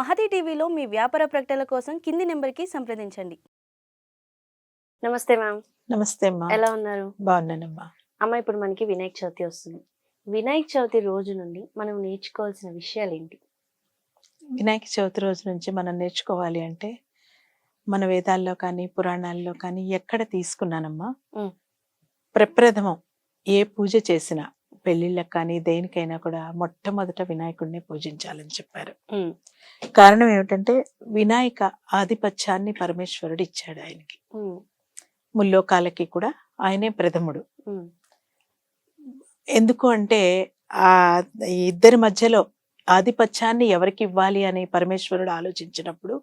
మహతి టీవీలో మీ వ్యాపార ప్రకటనల కోసం కింది నెంబర్కి సంప్రదించండి. నమస్తే మ్యామ్. నమస్తే అమ్మా. ఎలా ఉన్నారు? బాగున్నానమ్మా. అమ్మ ఇప్పుడు మనకి వినాయక చవితి వస్తుంది. వినాయక చవితి రోజు నుండి మనం నేర్చుకోవాల్సిన విషయాలు ఏంటి వినాయక చవితి రోజు నుంచి మనం నేర్చుకోవాలి అంటే మన వేదాల్లో కానీ పురాణాల్లో కానీ ఎక్కడ తీసుకున్నానమ్మా. ప్రప్రథమం ఏ పూజ చేసినా పెళ్ళిళ్ళకి కానీ దేనికైనా కూడా మొట్టమొదట వినాయకుడిని పూజించాలని చెప్పారు. కారణం ఏమిటంటే వినాయక ఆధిపత్యాన్ని పరమేశ్వరుడు ఇచ్చాడు ఆయనకి. ముల్లోకాలకి కూడా ఆయనే ప్రథముడు. ఎందుకు అంటే ఆ ఇద్దరి మధ్యలో ఆధిపత్యాన్ని ఎవరికి ఇవ్వాలి అని పరమేశ్వరుడు ఆలోచించినప్పుడు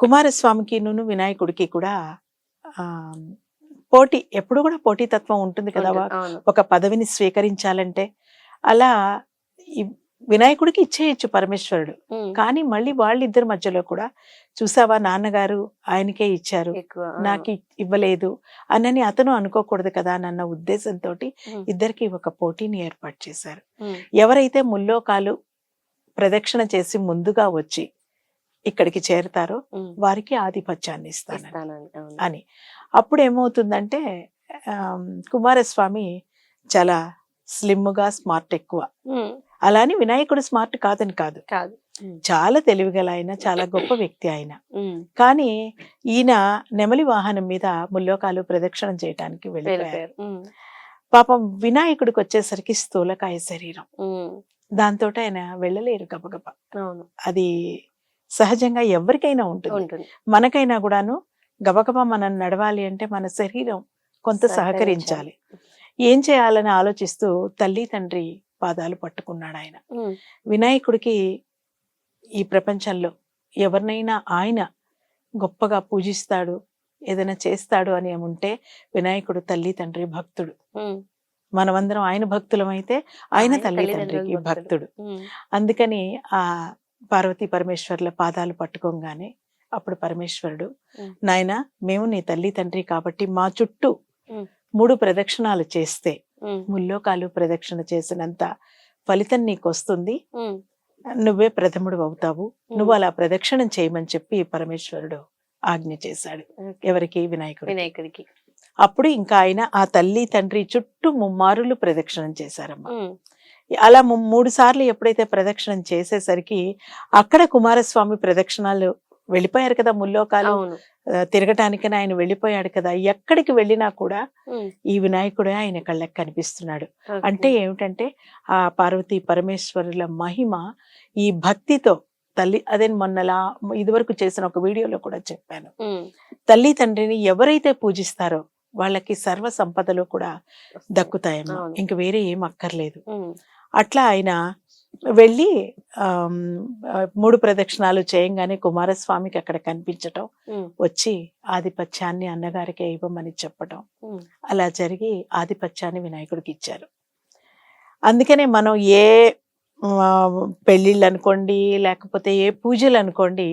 కుమారస్వామికి నును వినాయకుడికి కూడా పోటీ ఎప్పుడు కూడా పోటీతత్వం ఉంటుంది కదా ఒక పదవిని స్వీకరించాలంటే అలా వినాయకుడికి ఇచ్చేయచ్చు పరమేశ్వరుడు. కానీ మళ్ళీ వాళ్ళిద్దరి మధ్యలో కూడా చూసావా నాన్నగారు ఆయనకే ఇచ్చారు. నాకు ఇవ్వలేదు అనని అతను అనుకోకూడదు కదా అన్న ఉద్దేశంతో ఇద్దరికి ఒక పోటీని ఏర్పాటు చేశారు. ఎవరైతే ముల్లోకాలు ప్రదక్షిణ చేసి ముందుగా వచ్చి ఇక్కడికి చేరుతారో వారికి ఆధిపత్యాన్ని ఇస్తాను. అని. అప్పుడు ఏమవుతుందంటే కుమారస్వామి చాలా స్లిమ్గా స్మార్ట్ ఎక్కువ. అలాని వినాయకుడు స్మార్ట్ కాదని కాదు. కాదు. చాలా తెలివిగల ఆయన చాలా గొప్ప వ్యక్తి ఆయన. కానీ ఈయన నెమలి వాహనం మీద ముల్లోకాలు ప్రదక్షిణం చేయడానికి వెళ్ళిపోయారు. పాపం వినాయకుడికి వచ్చేసరికి స్థూలకాయ శరీరం. దాంతో ఆయన వెళ్ళలేరు గబగబ. అది సహజంగా ఎవరికైనా ఉంటుంది. మనకైనా కూడాను గబగబా మనం నడవాలి అంటే మన శరీరం కొంత సహకరించాలి. ఏం చేయాలని ఆలోచిస్తూ తల్లి తండ్రి పాదాలు పట్టుకున్నాడు ఆయన. వినాయకుడికి ఈ ప్రపంచంలో ఎవరినైనా ఆయన గొప్పగా పూజిస్తాడు ఏదైనా చేస్తాడు అని ఉంటే వినాయకుడు తల్లి తండ్రి భక్తుడు. మనమందరం ఆయన భక్తులమైతే ఆయన ఆయన తల్లి తండ్రికి భక్తుడు. అందుకని ఆ పార్వతీ పరమేశ్వర్ల పాదాలు పట్టుకోగానే అప్పుడు పరమేశ్వరుడు. నాయన మేము నీ తల్లి తండ్రి కాబట్టి మా చుట్టూ. మూడు ప్రదక్షిణాలు చేస్తే ముల్లోకాలు ప్రదక్షిణ చేసినంత ఫలితం నీకు వస్తుంది నువ్వే ప్రథముడు అవుతావు. నువ్వు అలా ప్రదక్షిణం చేయమని చెప్పి పరమేశ్వరుడు ఆజ్ఞ చేశాడు. ఎవరికి? వినాయకుడు వినాయకుడికి. అప్పుడు ఇంకా ఆయన ఆ తల్లి తండ్రి చుట్టూ ముమ్మారులు ప్రదక్షిణం చేశారమ్మా. అలా మూడు సార్లు ఎప్పుడైతే ప్రదక్షిణం చేసేసరికి అక్కడ కుమారస్వామి ప్రదక్షిణాలు వెళ్ళిపోయారు కదా ముల్లోకాలు. తిరగటానికని ఆయన వెళ్ళిపోయాడు కదా. ఎక్కడికి వెళ్ళినా కూడా ఈ వినాయకుడే ఆయన కళ్ళకి కనిపిస్తున్నాడు. అంటే ఏమిటంటే ఆ పార్వతీ పరమేశ్వరుల మహిమ ఈ భక్తితో తల్లి అదే మొన్నలా ఇదివరకు చేసిన ఒక వీడియోలో కూడా చెప్పాను. తల్లి తండ్రిని ఎవరైతే పూజిస్తారో వాళ్ళకి సర్వ సంపదలు కూడా దక్కుతాయమ్మా. ఇంక వేరే ఏం అక్కర్లేదు. అట్లా ఆయన వెళ్ళి మూడు ప్రదక్షిణాలు చేయంగానే కుమారస్వామికి అక్కడ కనిపించటం వచ్చి ఆధిపత్యాన్ని అన్నగారికి ఇవ్వమని చెప్పటం. అలా జరిగి ఆధిపత్యాన్ని వినాయకుడికి ఇచ్చారు. అందుకనే మనం ఏ పెళ్ళిళ్ళు అనుకోండి లేకపోతే ఏ పూజలు అనుకోండి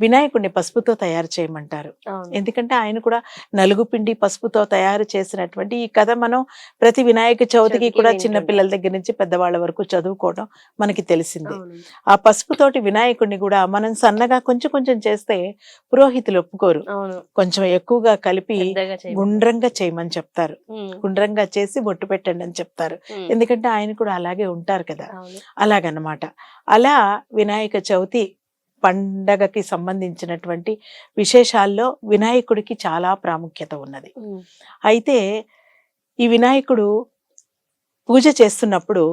వినాయకుడిని పసుపుతో తయారు చేయమంటారు. ఎందుకంటే ఆయన కూడా నలుగు పిండి పసుపుతో తయారు చేసినటువంటి ఈ కథ మనం ప్రతి వినాయక చవితికి కూడా. చిన్న పిల్లల దగ్గర నుంచి పెద్దవాళ్ళ వరకు చదువుకోవడం మనకి తెలిసింది. ఆ పసుపుతోటి వినాయకుడిని కూడా మనం సన్నగా కొంచెం కొంచెం చేస్తే పురోహితులు ఒప్పుకోరు. కొంచెం ఎక్కువగా కలిపి. గుండ్రంగా చేయమని చెప్తారు. గుండ్రంగా చేసి బొట్టు పెట్టండి అని చెప్తారు. ఎందుకంటే ఆయన కూడా అలాగే ఉంటారు కదా. అలాగనమాట. అలా వినాయక చవితి పండగకి సంబంధించినటువంటి విశేషాల్లో వినాయకుడికి చాలా ప్రాముఖ్యత ఉన్నది. అయితే ఈ వినాయకుడు పూజ చేస్తున్నప్పుడు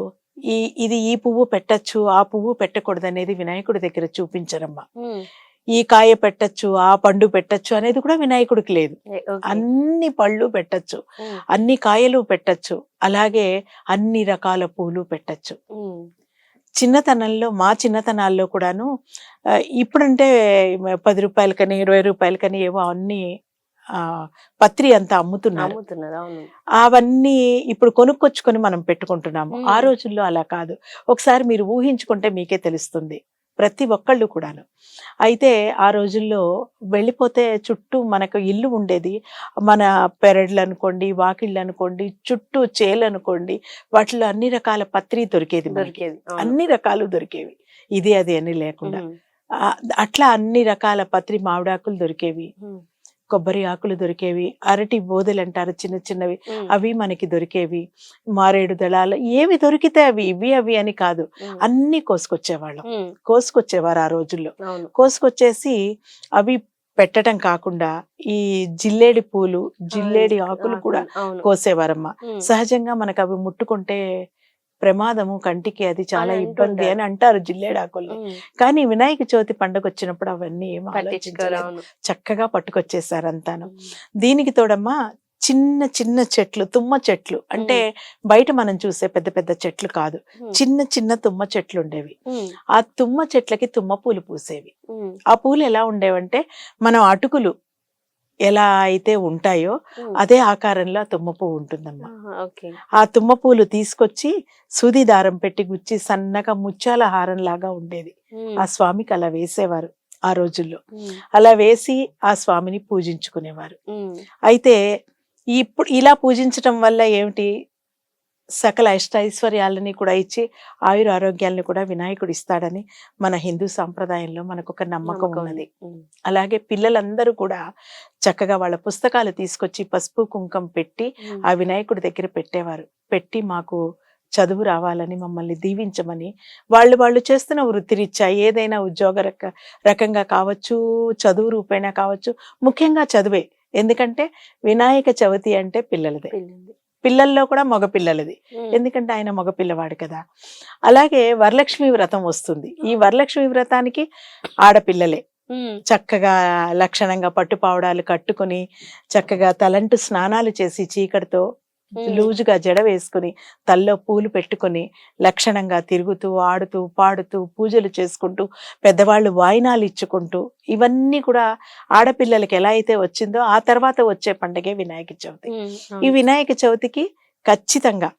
ఈ ఇది ఈ పువ్వు పెట్టచ్చు ఆ పువ్వు పెట్టకూడదు అనేది వినాయకుడి దగ్గర చూపించరమ్మా. ఈ కాయ పెట్టచ్చు ఆ పండు పెట్టచ్చు అనేది కూడా వినాయకుడికి లేదు. అన్ని పళ్ళు పెట్టచ్చు అన్ని కాయలు పెట్టచ్చు అలాగే అన్ని రకాల పూలు పెట్టచ్చు. చిన్నతనంలో మా చిన్నతనాల్లో కూడాను ఇప్పుడంటే పది రూపాయలకని ఇరవై రూపాయలకని ఏవో అన్ని ఆ, పత్రి అంతా అమ్ముతున్నారు. అవన్నీ ఇప్పుడు కొనుక్కొచ్చుకొని మనం పెట్టుకుంటున్నాము. ఆ రోజుల్లో అలా కాదు. ఒకసారి మీరు ఊహించుకుంటే మీకే తెలుస్తుంది. ప్రతి ఒక్కళ్ళు కూడాను. అయితే ఆ రోజుల్లో వెళ్ళిపోతే చుట్టూ మనకు ఇల్లు ఉండేది. మన పెరళ్ళు అనుకోండి వాకిళ్ళు అనుకోండి చుట్టూ చేలు అనుకోండి వాటిలో అన్ని రకాల పత్రి దొరికేది. దొరికేది. అన్ని రకాలు దొరికేవి. ఇది అది అని లేకుండా. అట్లా అన్ని రకాల పత్రి మామిడాకులు దొరికేవి. కొబ్బరి ఆకులు దొరికేవి అరటి బోదెలు అంటారు చిన్న చిన్నవి. అవి మనకి దొరికేవి. మారేడు దళాలు ఏవి దొరికితే అవి ఇవి అవి అని కాదు. అన్ని కోసుకొచ్చేవాళ్ళం. కోసుకొచ్చేవారు ఆ రోజుల్లో. కోసుకొచ్చేసి అవి పెట్టడం కాకుండా ఈ జిల్లేడి పూలు జిల్లేడి ఆకులు కూడా కోసేవారమ్మ. సహజంగా మనకు అవి ముట్టుకుంటే ప్రమాదము కంటికి అది చాలా ఇబ్బంది. అని అంటారు జిల్లేడు ఆకుల్ని ఉమ్, కానీ వినాయక చవితి పండుగ వచ్చినప్పుడు అవన్నీ ఏం ఆలోచించలేదు. చక్కగా పట్టుకొచ్చేసారు అంతాను. దీనికి తోడమ్మా చిన్న చిన్న చెట్లు తుమ్మ చెట్లు. అంటే బయట మనం చూసే పెద్ద పెద్ద చెట్లు కాదు. చిన్న చిన్న తుమ్మ చెట్లు ఉండేవి. ఆ తుమ్మ చెట్లకి తుమ్మ పూలు పూసేవి. ఆ పూలు ఎలా ఉండేవంటే మనం అటుకులు ఎలా అయితే ఉంటాయో అదే ఆకారంలో ఆ తుమ్మ పువ్వు ఉంటుందమ్మా. ఆ తుమ్మ పూలు తీసుకొచ్చి సూది దారం పెట్టి గుచ్చి సన్నగా ముత్యాల హారం లాగా ఉండేది. ఆ స్వామికి అలా వేసేవారు ఆ రోజుల్లో. అలా వేసి ఆ స్వామిని పూజించుకునేవారు. అయితే ఇప్పుడు ఇలా పూజించటం వల్ల ఏమిటి? సకల అష్టైశ్వర్యాలని కూడా ఇచ్చి ఆయుర ఆరోగ్యాలను కూడా వినాయకుడు ఇస్తాడని మన హిందూ సాంప్రదాయంలో మనకు ఒక నమ్మకం ఉన్నది. అలాగే పిల్లలందరూ కూడా చక్కగా వాళ్ళ పుస్తకాలు తీసుకొచ్చి పసుపు కుంకం పెట్టి ఆ వినాయకుడి దగ్గర పెట్టేవారు. పెట్టి మాకు చదువు రావాలని మమ్మల్ని దీవించమని వాళ్ళు వాళ్ళు చేస్తున్న వృత్తిరీత్యా ఏదైనా ఉద్యోగ రక రకంగా కావచ్చు చదువు రూపేణా కావచ్చు ముఖ్యంగా చదువే. ఎందుకంటే వినాయక చవితి అంటే పిల్లలదే. పిల్లల్లో కూడా మగ పిల్లలది. ఉమ్, ఎందుకంటే ఆయన మగ పిల్లవాడు కదా. అలాగే వరలక్ష్మి వ్రతం వస్తుంది. ఈ వరలక్ష్మి వ్రతానికి ఆడపిల్లలే. చక్కగా లక్షణంగా పట్టుపావడాలు కట్టుకుని చక్కగా తలంటు స్నానాలు చేసి చీకటితో లూజుగా జడ వేసుకుని తల్లో పూలు పెట్టుకుని లక్షణంగా తిరుగుతూ ఆడుతూ పాడుతూ పూజలు చేసుకుంటూ పెద్దవాళ్ళు వాయినాలు ఇచ్చుకుంటూ ఇవన్నీ కూడా ఆడపిల్లలకి ఎలా అయితే వచ్చిందో ఆ తర్వాత వచ్చే పండగే వినాయక చవితి. ఈ. వినాయక చవితికి ఖచ్చితంగా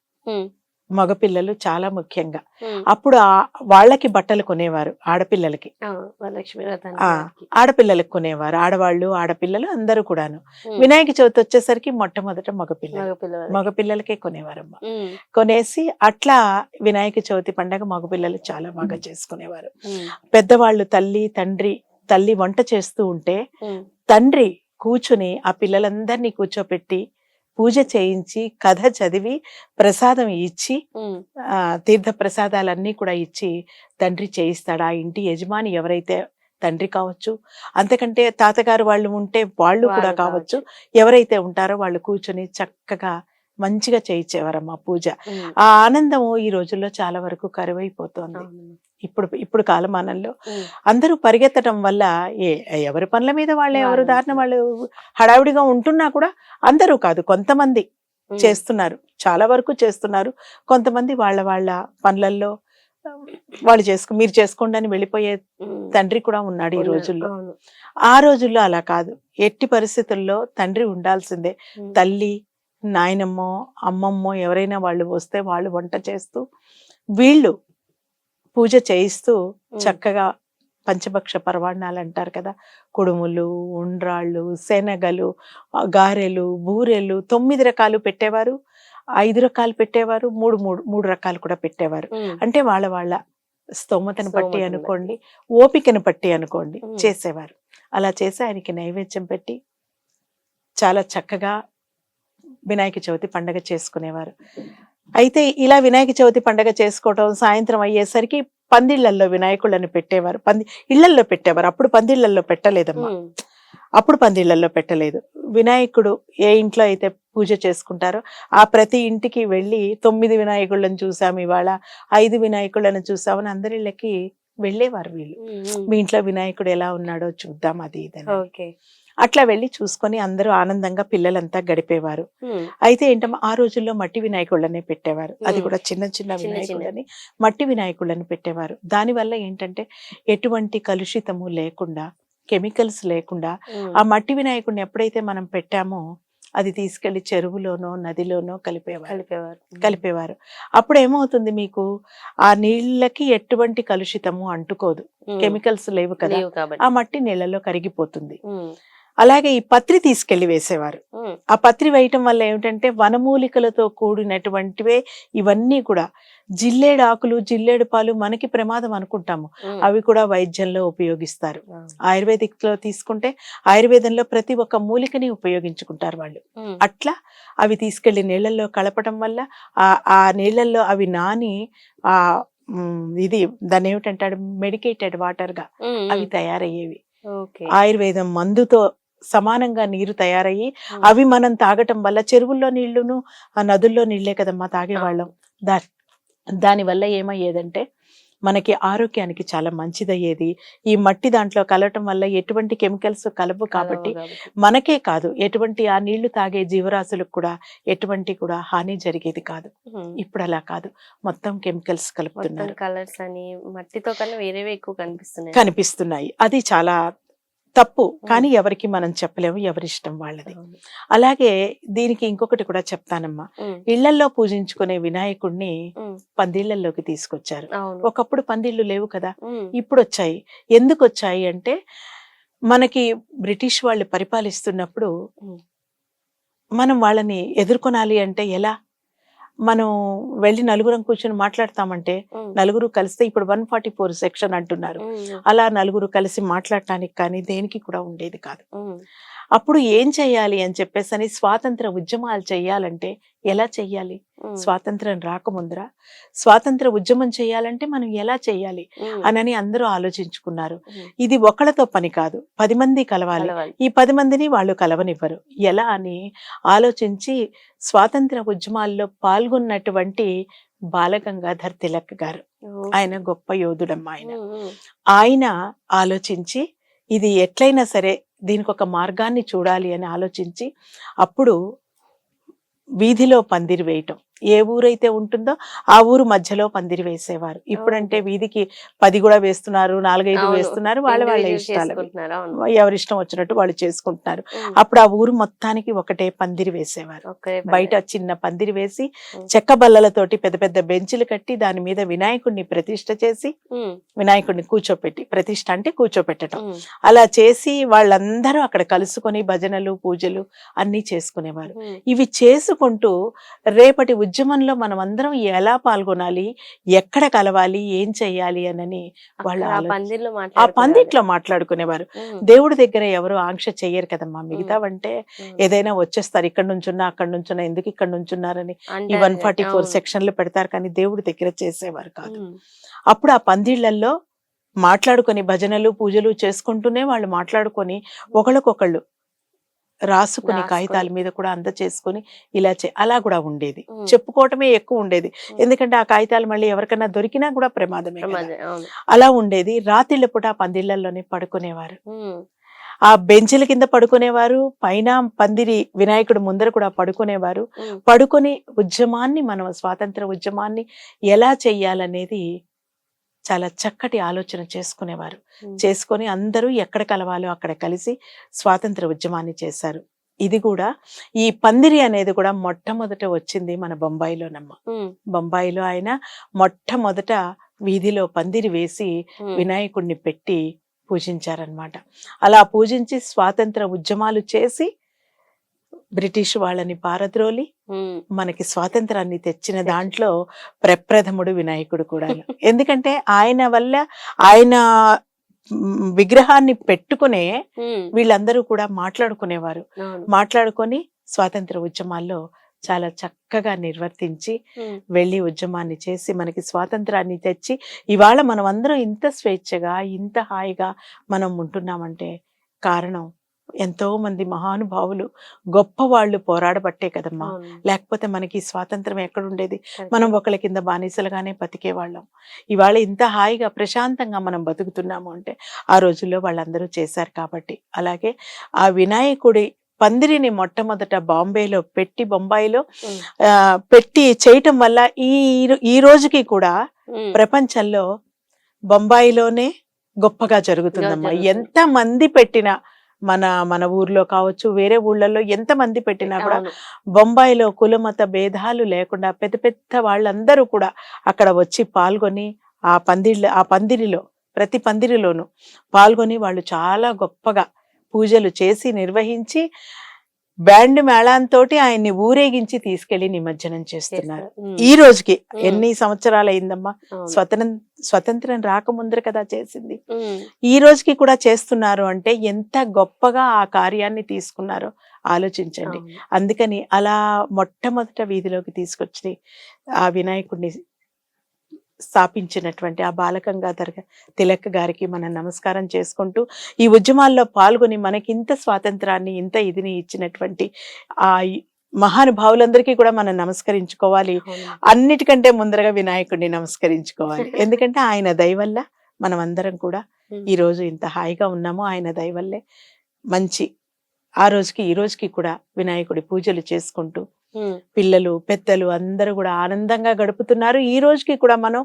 మగపిల్లలు చాలా ముఖ్యంగా. అప్పుడు వాళ్ళకి బట్టలు కొనేవారు ఆడపిల్లలకి. ఆడపిల్లలకు కొనేవారు. ఆడవాళ్ళు ఆడపిల్లలు అందరూ కూడాను. వినాయక చవితి వచ్చేసరికి మొట్టమొదట మగపిల్లలు. మగపిల్లవాళ్ళకి. మగపిల్లలకే కొనేవారమ్మ. కొనేసి అట్లా వినాయక చవితి పండగ మగపిల్లలు చాలా బాగా చేసుకునేవారు. పెద్దవాళ్ళు తల్లి తండ్రి తల్లి వంట చేస్తూ ఉంటే తండ్రి కూర్చుని ఆ పిల్లలందరినీ కూర్చోపెట్టి పూజ చేయించి కథ చదివి ప్రసాదం ఇచ్చి తీర్థ ప్రసాదాలన్నీ కూడా ఇచ్చి తండ్రి చేయిస్తాడు. ఆ ఇంటి యజమాని ఎవరైతే తండ్రి కావచ్చు అంతకంటే తాతగారు వాళ్ళు ఉంటే వాళ్ళు కూడా కావచ్చు ఎవరైతే ఉంటారో వాళ్ళు కూర్చొని చక్కగా మంచిగా చేయించేవారమ్మా పూజ. ఆ ఆనందము ఈ రోజుల్లో చాలా వరకు కరువైపోతోంది. ఇప్పుడు ఇప్పుడు కాలమానంలో అందరూ పరిగెత్తడం వల్ల ఏ ఎవరి పనుల మీద వాళ్ళు ఎవరు దారిన వాళ్ళు హడావిడిగా ఉంటున్నా కూడా అందరూ కాదు కొంతమంది చేస్తున్నారు చాలా వరకు చేస్తున్నారు. కొంతమంది వాళ్ళ వాళ్ళ పనులలో వాళ్ళు చేసుకు మీరు చేసుకోండి అని వెళ్ళిపోయే తండ్రి కూడా ఉన్నాడు ఈ. రోజుల్లో. ఆ రోజుల్లో అలా కాదు. ఎట్టి పరిస్థితుల్లో తండ్రి ఉండాల్సిందే. తల్లి నాయనమ్మో అమ్మమ్మో ఎవరైనా వాళ్ళు వస్తే వాళ్ళు వంట చేస్తూ వీళ్ళు పూజ చేయిస్తూ చక్కగా పంచభక్ష పరవాణాలు అంటారు కదా. కుడుములు ఉండ్రాళ్ళు శనగలు గారెలు బూరెలు తొమ్మిది రకాలు పెట్టేవారు ఐదు రకాలు పెట్టేవారు మూడు మూడు మూడు రకాలు కూడా పెట్టేవారు. అంటే వాళ్ళ వాళ్ళ స్తోమతను బట్టి స్తోమతను అనుకోండి ఓపికను బట్టి అనుకోండి. చేసేవారు. అలా చేసి ఆయనకి నైవేద్యం పెట్టి చాలా చక్కగా వినాయక చవితి పండగ చేసుకునేవారు. అయితే ఇలా వినాయక చవితి పండగ చేసుకోవటం సాయంత్రం అయ్యేసరికి పందిళ్ళలో వినాయకుళ్ళని పెట్టేవారు. పంది ఇళ్ళల్లో పెట్టేవారు. అప్పుడు పందిళ్ళలో పెట్టలేదమ్మా. అప్పుడు పందిళ్ళలో పెట్టలేదు. వినాయకుడు ఏ ఇంట్లో అయితే పూజ చేసుకుంటారో ఆ ప్రతి ఇంటికి వెళ్ళి తొమ్మిది వినాయకుళ్ళని చూసాం ఇవాళ ఐదు వినాయకుళ్ళని చూసామని అందరిళ్ళకి వెళ్ళేవారు వీళ్ళు. మీ ఇంట్లో వినాయకుడు ఎలా ఉన్నాడో చూద్దాం అది ఇదని ఓకే. అట్లా వెళ్ళి చూసుకొని అందరూ ఆనందంగా పిల్లలంతా గడిపేవారు. అయితే ఏంటమ్మా ఆ రోజుల్లో మట్టి వినాయకుళ్ళనే పెట్టేవారు. అది. కూడా చిన్న చిన్న వినాయకుళ్ళని మట్టి వినాయకుళ్ళని పెట్టేవారు. దానివల్ల ఏంటంటే ఎటువంటి కలుషితము లేకుండా కెమికల్స్ లేకుండా ఆ మట్టి వినాయకుడిని ఎప్పుడైతే మనం పెట్టామో అది తీసుకెళ్ళి చెరువులోనో నదిలోనో కలిపేవారు. కలిపేవారు. కలిపేవారు. అప్పుడు ఏమవుతుంది మీకు? ఆ నీళ్ళకి ఎటువంటి కలుషితము అంటుకోదు. కెమికల్స్ లేవు కదా. ఆ మట్టి నీళ్ళలో కరిగిపోతుంది. అలాగే ఈ పత్రి తీసుకెళ్ళి వేసేవారు. ఆ పత్రి వేయటం వల్ల ఏమిటంటే వనమూలికలతో కూడినటువంటివే ఇవన్నీ కూడా జిల్లేడు ఆకులు జిల్లేడు పాలు మనకి ప్రమాదం అనుకుంటాము. అవి కూడా వైద్యంలో ఉపయోగిస్తారు. ఆయుర్వేదిక్లో తీసుకుంటే ఆయుర్వేదంలో ప్రతి ఒక్క మూలికని ఉపయోగించుకుంటారు వాళ్ళు. అట్లా అవి తీసుకెళ్ళి నీళ్ళల్లో కలపడం వల్ల ఆ ఆ నీళ్ళల్లో అవి నాని ఆ ఇది దాన్ని ఏమిటంటాడు మెడికేటెడ్ వాటర్గా. అవి తయారయ్యేవి ఆయుర్వేదం మందుతో సమానంగా నీరు తయారయ్యి. అవి మనం తాగటం వల్ల చెరువుల్లో నీళ్ళును ఆ నదుల్లో నీళ్ళే కదమ్మా తాగేవాళ్ళం. దా దాని వల్ల ఏమయ్యేదంటే మనకి ఆరోగ్యానికి చాలా మంచిదయ్యేది. ఈ మట్టి దాంట్లో కలవటం వల్ల ఎటువంటి కెమికల్స్ కలవు కాబట్టి. మనకే కాదు ఎటువంటి ఆ నీళ్ళు తాగే జీవరాశులకు కూడా ఎటువంటి కూడా హాని జరిగేది కాదు. ఇప్పుడు అలా కాదు. మొత్తం కెమికల్స్ కలుపుతున్నారు. కలర్స్ అని మట్టితో కన్నా వేరేవే ఎక్కువ కనిపిస్తున్నాయి. కనిపిస్తున్నాయి. అది చాలా తప్పు కానీ ఎవరికి మనం చెప్పలేము ఎవరిష్టం వాళ్ళది అవును. అలాగే దీనికి ఇంకొకటి కూడా చెప్తానమ్మా. ఇళ్ళల్లో పూజించుకునే వినాయకుడిని. పందిళ్ళలోకి తీసుకొచ్చారు ఒకప్పుడు పందిళ్ళు లేవు కదా. ఇప్పుడు వచ్చాయి ఎందుకు వచ్చాయి అంటే మనకి బ్రిటిష్ వాళ్ళు పరిపాలిస్తున్నప్పుడు. మనం వాళ్ళని ఎదుర్కొనాలి అంటే ఎలా మనం వెళ్ళి నలుగురం కూర్చొని మాట్లాడతామంటే. నలుగురు కలిస్తే ఇప్పుడు వన్ ఫార్టీ ఫోర్ సెక్షన్ అంటున్నారు. అలా నలుగురు కలిసి మాట్లాడటానికి కానీ దేనికి కూడా ఉండేది కాదు. అప్పుడు ఏం చెయ్యాలి అని చెప్పేసి అని స్వాతంత్ర ఉద్యమాలు చెయ్యాలంటే ఎలా చెయ్యాలి. స్వాతంత్రం రాకముందర స్వాతంత్ర ఉద్యమం చేయాలంటే మనం ఎలా చెయ్యాలి ఉమ్. అనని అందరూ ఆలోచించుకున్నారు. ఇది ఒకళ్ళతో పని కాదు పది మంది కలవాలి. ఈ పది మందిని వాళ్ళు కలవనివ్వరు ఎలా అని ఆలోచించి స్వాతంత్ర ఉద్యమాల్లో పాల్గొన్నటువంటి బాలగంగాధర్ తిలక్ గారు. ఆయన గొప్ప యోధుడమ్మ ఆయన. ఆయన ఆలోచించి ఇది ఎట్లయినా సరే దీనికి ఒక మార్గాన్ని చూడాలి అని ఆలోచించి అప్పుడు వీధిలో పందిరి వేయటం. ఏ ఊరైతే ఉంటుందో ఆ ఊరు మధ్యలో పందిరి వేసేవారు ఇప్పుడంటే వీధికి పది కూడా వేస్తున్నారు నాలుగైదు. వేస్తున్నారు వాళ్ళ వాళ్ళ ఇష్టాలు అవును. ఎవరిష్టం వచ్చినట్టు వాళ్ళు చేసుకుంటున్నారు. అప్పుడు ఆ ఊరు మొత్తానికి ఒకటే పందిరి వేసేవారు బయట. చిన్న పందిరి వేసి. చెక్క బల్లలతోటి పెద్ద పెద్ద బెంచులు కట్టి దాని మీద వినాయకుడిని ప్రతిష్ఠ చేసి. వినాయకుడిని కూర్చోపెట్టి ప్రతిష్ఠ అంటే కూర్చోపెట్టడం. అలా చేసి వాళ్ళందరూ అక్కడ కలుసుకొని భజనలు పూజలు అన్నీ చేసుకునేవారు. ఇవి చేసుకుంటూ రేపటి ఉద్యమంలో మనం అందరం ఎలా పాల్గొనాలి ఎక్కడ కలవాలి ఏం చెయ్యాలి అనని వాళ్ళు ఆ. పందిట్లో మాట్లాడుకునేవారు. దేవుడి దగ్గర ఎవరు ఆంక్ష చెయ్యరు కదమ్మా మిగతావంటే ఉమ్. ఏదైనా వచ్చేస్తారు ఇక్కడ నుంచున్నా అక్కడ నుంచున్నా ఎందుకు ఇక్కడ నుంచున్నారని ఈ వన్ ఫార్టీ ఫోర్ అవును. సెక్షన్లు పెడతారు కానీ దేవుడి దగ్గర చేసేవారు కాదు. అప్పుడు ఆ పందిళ్ళలో మాట్లాడుకొని భజనలు పూజలు చేసుకుంటూనే వాళ్ళు మాట్లాడుకొని ఒకళ్ళకొకళ్ళు రాసుకుని. కాగితాల మీద కూడా అందచేసుకొని ఇలా చే అలా కూడా ఉండేది. చెప్పుకోవటమే ఎక్కువ ఉండేది. ఎందుకంటే ఆ కాగితాలు మళ్ళీ ఎవరికైనా దొరికినా కూడా ప్రమాదమే. అలా ఉండేది రాత్రిళ్ళ పూట ఆ పందిళ్ళలోనే పడుకునేవారు. ఆ బెంచ్ల కింద పడుకునేవారు పైన పందిరి వినాయకుడు ముందర కూడా పడుకునేవారు. పడుకొని ఉద్యమాన్ని మనం స్వాతంత్ర ఉద్యమాన్ని ఎలా చెయ్యాలనేది చాలా చక్కటి ఆలోచన చేసుకునేవారు. చేసుకొని అందరూ ఎక్కడ కలవాలో అక్కడ కలిసి స్వాతంత్ర ఉద్యమాన్ని చేశారు ఇది కూడా ఈ పందిరి అనేది కూడా మొట్టమొదట వచ్చింది మన బొంబాయిలోనమ్మ. బొంబాయిలో ఆయన మొట్టమొదట వీధిలో పందిరి వేసి. వినాయకుడిని పెట్టి పూజించారనమాట అలా పూజించి స్వాతంత్ర ఉద్యమాలు చేసి బ్రిటిష్ వాళ్ళని పారద్రోలి. మనకి స్వాతంత్రాన్ని తెచ్చిన దాంట్లో ప్రప్రథముడు వినాయకుడు కూడా ఎందుకంటే ఆయన వల్ల ఆయన విగ్రహాన్ని పెట్టుకునే. వీళ్ళందరూ కూడా మాట్లాడుకునేవారు. మాట్లాడుకొని స్వాతంత్ర ఉద్యమాల్లో చాలా చక్కగా నిర్వర్తించి. వెళ్ళి ఉద్యమాన్ని చేసి మనకి స్వాతంత్రాన్ని తెచ్చి ఇవాళ మనం అందరం ఇంత స్వేచ్ఛగా ఇంత హాయిగా మనం ఉంటున్నామంటే కారణం ఎంతో మంది మహానుభావులు గొప్ప వాళ్ళు పోరాడబట్టే కదమ్మా. లేకపోతే మనకి స్వాతంత్రం ఎక్కడుండేది. మనం ఒకళ్ళ కింద బానిసలుగానే బతికే వాళ్ళం ఇవాళ ఇంత హాయిగా ప్రశాంతంగా మనం బతుకుతున్నాము అంటే ఆ రోజుల్లో వాళ్ళందరూ చేశారు కాబట్టి అలాగే ఆ వినాయకుడి పందిరిని మొట్టమొదట బాంబేలో పెట్టి బొంబాయిలో పెట్టి చేయటం వల్ల ఈ ఈ రోజుకి కూడా. ప్రపంచంలో బొంబాయిలోనే గొప్పగా జరుగుతుందమ్మా జరుగుతుంది. ఎంత మంది పెట్టినా మన మన ఊర్లో కావచ్చు వేరే ఊళ్ళల్లో ఎంతమంది పెట్టినా కూడా. బొంబాయిలో కులమత భేదాలు లేకుండా పెద్ద పెద్ద వాళ్ళందరూ కూడా అక్కడ వచ్చి పాల్గొని ఆ పందిళ్ళ ఆ పందిరిలో ప్రతి పందిరిలోనూ పాల్గొని వాళ్ళు చాలా గొప్పగా పూజలు చేసి నిర్వహించి బ్యాండ్ మేళాంతోటి ఆయన్ని ఊరేగించి తీసుకెళ్ళి నిమజ్జనం చేస్తున్నారు. ఈ రోజుకి. ఎన్ని సంవత్సరాలు అయిందమ్మా. స్వతంత్రం స్వతంత్రం రాకముందర కదా చేసింది. ఈ రోజుకి కూడా చేస్తున్నారు అంటే ఎంత గొప్పగా ఆ కార్యాన్ని తీసుకున్నారో ఆలోచించండి. అందుకని అలా మొట్టమొదట వీధిలోకి తీసుకొచ్చి ఆ వినాయకుడిని స్థాపించినటువంటి ఆ బాలగంగాధర్ గా- తిలక్ గారికి మనం నమస్కారం చేసుకుంటూ ఈ ఉద్యమాల్లో పాల్గొని మనకి ఇంత స్వాతంత్రాన్ని ఇంత ఇదిని ఇచ్చినటువంటి ఆ మహానుభావులందరికీ కూడా మనం నమస్కరించుకోవాలి. అన్నిటికంటే ముందరగా వినాయకుడిని నమస్కరించుకోవాలి ఎందుకంటే ఆయన దయ వల్ల మనం అందరం కూడా ఉమ్. ఈ రోజు ఇంత హాయిగా ఉన్నామో ఆయన దయ వల్లే మంచి ఆ రోజుకి ఈ రోజుకి కూడా వినాయకుడి పూజలు చేసుకుంటూ. పిల్లలు పెద్దలు అందరూ కూడా ఆనందంగా గడుపుతున్నారు. ఈ రోజుకి కూడా మనం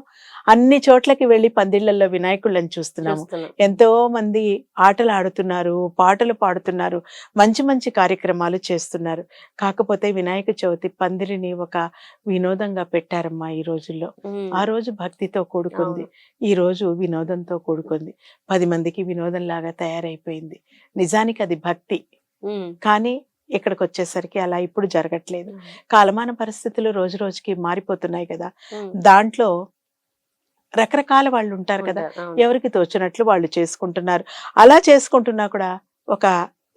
అన్ని చోట్లకి వెళ్ళి పందిళ్ళలో వినాయకుళ్ళని చూస్తున్నాము. చూస్తున్నాం. ఎంతో మంది ఆటలు ఆడుతున్నారు పాటలు పాడుతున్నారు మంచి మంచి కార్యక్రమాలు చేస్తున్నారు. కాకపోతే వినాయక చవితి పందిరిని ఒక వినోదంగా పెట్టారమ్మా ఈ రోజుల్లో. ఆ రోజు భక్తితో కూడుకుంది. ఈ రోజు వినోదంతో కూడుకుంది. పది మందికి వినోదం లాగా తయారైపోయింది. నిజానికి అది భక్తి. కానీ ఇక్కడికి వచ్చేసరికి అలా ఇప్పుడు జరగట్లేదు. కాలమాన పరిస్థితులు రోజు రోజుకి మారిపోతున్నాయి కదా. దాంట్లో రకరకాల వాళ్ళు ఉంటారు కదా. ఎవరికి తోచినట్లు వాళ్ళు చేసుకుంటున్నారు అలా చేసుకుంటున్నా కూడా ఒక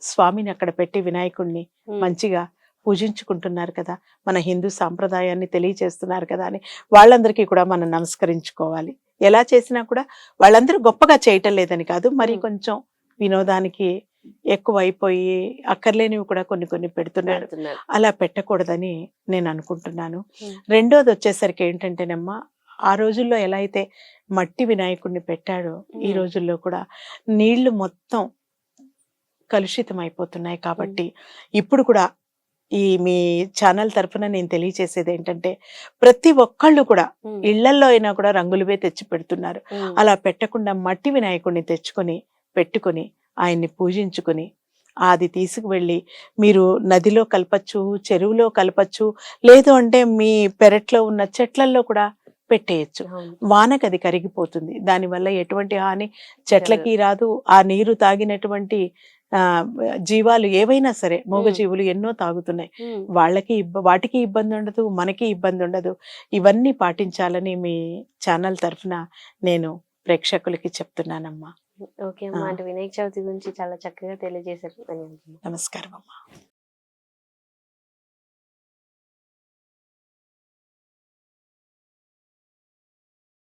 స్వామిని అక్కడ పెట్టి వినాయకుడిని. మంచిగా పూజించుకుంటున్నారు కదా మన హిందూ సాంప్రదాయాన్ని తెలియచేస్తున్నారు కదా అని వాళ్ళందరికీ కూడా మనం నమస్కరించుకోవాలి ఎలా చేసినా కూడా వాళ్ళందరూ గొప్పగా చేయటం లేదని కాదు మరి. కొంచెం వినోదానికి ఎక్కువ అయిపోయి అక్కర్లేనివి కూడా కొన్ని కొన్ని పెడుతున్నారు. అలా పెట్టకూడదని నేను అనుకుంటున్నాను. రెండోది వచ్చేసరికి ఏంటంటేనమ్మా ఆ రోజుల్లో ఎలా అయితే మట్టి వినాయకుడిని పెట్టాడో ఈ. రోజుల్లో కూడా నీళ్ళు మొత్తం కలుషితం అయిపోతున్నాయి కాబట్టి ఇప్పుడు కూడా ఈ మీ ఛానల్ తరఫున నేను తెలియచేసేది ఏంటంటే ప్రతి ఒక్కళ్ళు కూడా. ఇళ్ళల్లో అయినా కూడా రంగులువే తెచ్చి పెడుతున్నారు. అలా పెట్టకుండా మట్టి వినాయకుడిని తెచ్చుకొని పెట్టుకొని ఆయన్ని పూజించుకొని అది తీసుకువెళ్ళి మీరు నదిలో కలపచ్చు చెరువులో కలపచ్చు లేదు అంటే మీ పెరట్లో ఉన్న చెట్లల్లో కూడా పెట్టేయచ్చు. వానకి అది కరిగిపోతుంది. దానివల్ల ఎటువంటి హాని చెట్లకి రాదు. ఆ నీరు తాగినటువంటి జీవాలు ఏవైనా సరే మూగజీవులు ఎన్నో తాగుతున్నాయి. వాళ్ళకి వాటికి ఇబ్బంది ఉండదు మనకి ఇబ్బంది ఉండదు. ఇవన్నీ పాటించాలని మీ ఛానల్ తరఫున నేను ప్రేక్షకులకి చెప్తున్నానమ్మా. ఓకే అమ్మా. అంటే వినాయక చవితి గురించి చాలా చక్కగా తెలియజేశారు. నమస్కారం అమ్మా.